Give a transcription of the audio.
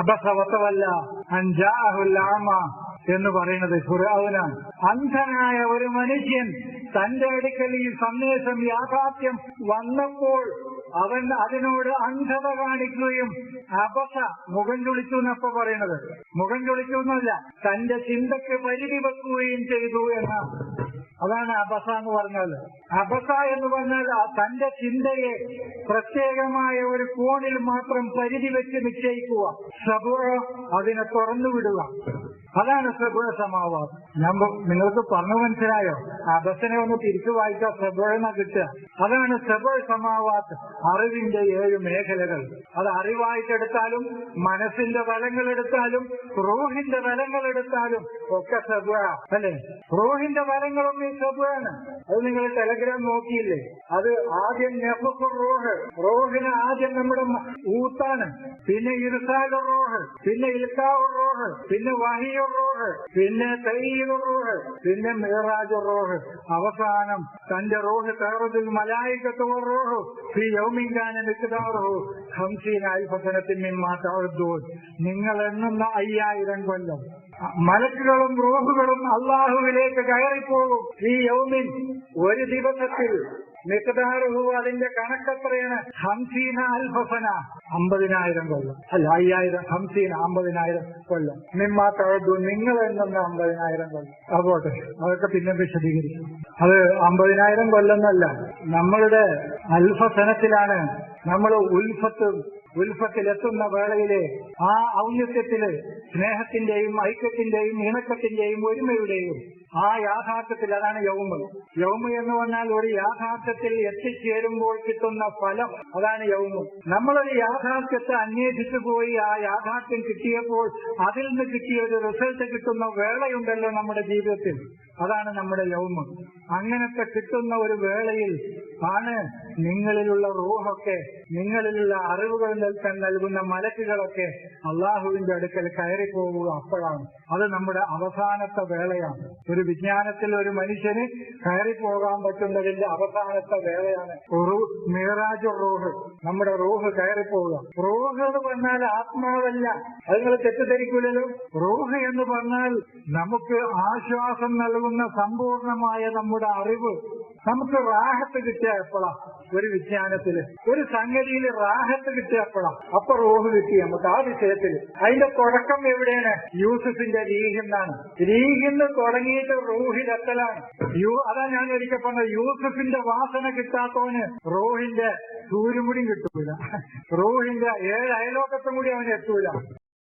അബസവത്തവല്ല അഞ്ചാഹുല്ലാമ എന്ന് പറയുന്നത് ഖുർആനാണ്. അന്ധനായ ഒരു മനുഷ്യൻ തന്റെ അടുക്കൽ ഈ സന്ദേശം യാഥാർത്ഥ്യം വന്നപ്പോൾ അവൻ അതിനോട് അന്ധത കാണിക്കുകയും അബസ മുഖം ചുളിച്ചു എന്നപ്പോ പറയണത് മുഖം ചുളിച്ചു എന്നല്ല തന്റെ ചിന്തക്ക് പരിധി വെക്കുകയും ചെയ്തു എന്നാണ്. അതാണ് അബസ എന്ന് പറഞ്ഞാൽ അബസ എന്ന് പറഞ്ഞാൽ തന്റെ ചിന്തയെ പ്രത്യേകമായ ഒരു കോണിൽ മാത്രം പരിധി വെച്ച് നിശ്ചയിക്കുക. സബുറ അതിനെ തുറന്നു വിടുക. അതാണ് ശ്രദ്ധ സമാവാദം ഞാൻ നിങ്ങൾക്ക് പറഞ്ഞു മനസ്സിലായോ? ആ ബസ്സിനെ ഒന്ന് തിരിച്ചു വായിച്ചാൽ ശ്രദ്ധ കിട്ടുക. അതാണ് ശ്രദ്ധ സമാവാസം അറിവിന്റെ ഏഴ് മേഖലകൾ. അത് അറിവായിട്ടെടുത്താലും മനസ്സിന്റെ തലങ്ങൾ എടുത്താലും റൂഹിന്റെ തലങ്ങൾ എടുത്താലും ഒക്കെ ശ്രദ്ധ അല്ലെ? റൂഹിന്റെ ഈ സബുഴാണ് അത് നിങ്ങൾ ടെലഗ്രാം നോക്കിയില്ലേ? അത് ആദ്യം നെഫുഖുർ റൂഹ് റോഹിന് ആദ്യം നമ്മുടെ ഊത്താണ്. പിന്നെ ഇർസാലു റോഹ് പിന്നെ ഇൽക്കാവു റോഹ് പിന്നെ വഹിയു റോഹ് പിന്നെ തയ്യു റോഹ് പിന്നെ മിറാജു റോഹ്. അവസാനം തന്റെ റൂഹ് കയറത്തിൽ മലായിക്കത്തു റൂഹ് ഈ യൗമിങ്കാന മിക്കതാറു ഹംസീൻ അൽഫസനത്തിൽ മിമ്മാ തഅദ്ദൂൻ. നിങ്ങൾ എണ്ണുന്ന അയ്യായിരം കൊല്ലം. മലക്കുകളും റോഹുകളും അള്ളാഹുവിലേക്ക് കയറിപ്പോകും. ഈ യൗമിൻ ഒരു ദിവസത്തിൽ മിക്കതാറുഹു അതിന്റെ കണക്കെത്രയാണ്? ഹംസീന അൽഫസന അമ്പതിനായിരം കൊല്ലം. അല്ല അയ്യായിരം. ഹംസീന അമ്പതിനായിരം കൊല്ലം. നിമ്മ തഴുതു നിങ്ങൾ എന്തെന്ന് അമ്പതിനായിരം കൊല്ലം. അതുപോട്ടെ അതൊക്കെ പിന്നെ വിശദീകരിക്കും. അത് അമ്പതിനായിരം കൊല്ലം എന്നല്ല. നമ്മളുടെ അൽഫസനത്തിലാണ് നമ്മൾ ഉൽഫത്ത് ഉൽഫത്തിലെത്തുന്ന വേളയിലെ ആ ഔന്നത്യത്തിൽ സ്നേഹത്തിന്റെയും ഐക്യത്തിന്റെയും ഇണക്കത്തിന്റെയും ഒരുമയുടെയും ആ യാഥാർത്ഥ്യത്തിൽ അതാണ് യൗമ്. യൗമ് എന്ന് പറഞ്ഞാൽ ഒരു യാഥാർത്ഥ്യത്തിൽ എത്തിച്ചേരുമ്പോൾ കിട്ടുന്ന ഫലം അതാണ് യൗമ്. നമ്മളൊരു യാഥാർത്ഥ്യത്തെ അന്വേഷിച്ചു പോയി ആ യാഥാർത്ഥ്യം കിട്ടിയപ്പോൾ അതിൽ നിന്ന് കിട്ടിയ ഒരു റിസൾട്ട് കിട്ടുന്ന വേളയുണ്ടല്ലോ നമ്മുടെ ജീവിതത്തിൽ. അതാണ് നമ്മുടെ യൗമ്. അങ്ങനത്തെ കിട്ടുന്ന ഒരു വേളയിൽ ആണ് നിങ്ങളിലുള്ള റൂഹൊക്കെ നിങ്ങളിലുള്ള അറിവുകൾ നൽകുന്ന മലക്കുകളൊക്കെ അള്ളാഹുവിന്റെ അടുക്കൽ കയറി പോവുക അപ്പോഴാണ്. അത് നമ്മുടെ അവസാനത്തെ വേളയാണ്. ഒരു വിജ്ഞാനത്തിൽ ഒരു മനുഷ്യന് കയറി പോകാൻ പറ്റുന്നതിന്റെ അവസാനത്തെ വേളയാണ് റൂ- മിറാജ് റൂഹ്. നമ്മുടെ റൂഹ് കയറി പോവുക റൂഹ് എന്ന് പറഞ്ഞാൽ ആത്മാവല്ല. അത് നിങ്ങൾ തെറ്റിദ്ധരിക്കില്ലല്ലോ റൂഹ് എന്ന് പറഞ്ഞാൽ നമുക്ക് ആശ്വാസം നൽകുന്ന സമ്പൂർണമായ നമ്മുടെ അറിവ്. നമുക്ക് റാഹത്ത് കിട്ടിയ എപ്പോഴാ? ഒരു വിജ്ഞാനത്തിൽ ഒരു സംഗതിയിൽ റാഹത്ത് കിട്ടിയ എപ്പോഴാ അപ്പൊ റോഹ് കിട്ടി നമുക്ക് ആ വിഷയത്തിൽ. അതിന്റെ തുടക്കം എവിടെയാണ്? യൂസഫിന്റെ രീഹിന്നാണ് രീഹിന്ന് തുടങ്ങിയിട്ട് റൂഹിലെത്തലാണ് യൂ അതാ ഞാൻ ഒരിക്കൽ പറഞ്ഞത് യൂസഫിന്റെ വാസന കിട്ടാത്തവന് റോഹിന്റെ സൂര്യമുടിയും കിട്ടൂല. റോഹിന്റെ ഏഴ് അയലോക്കത്തും കൂടി അവന് എത്തൂല.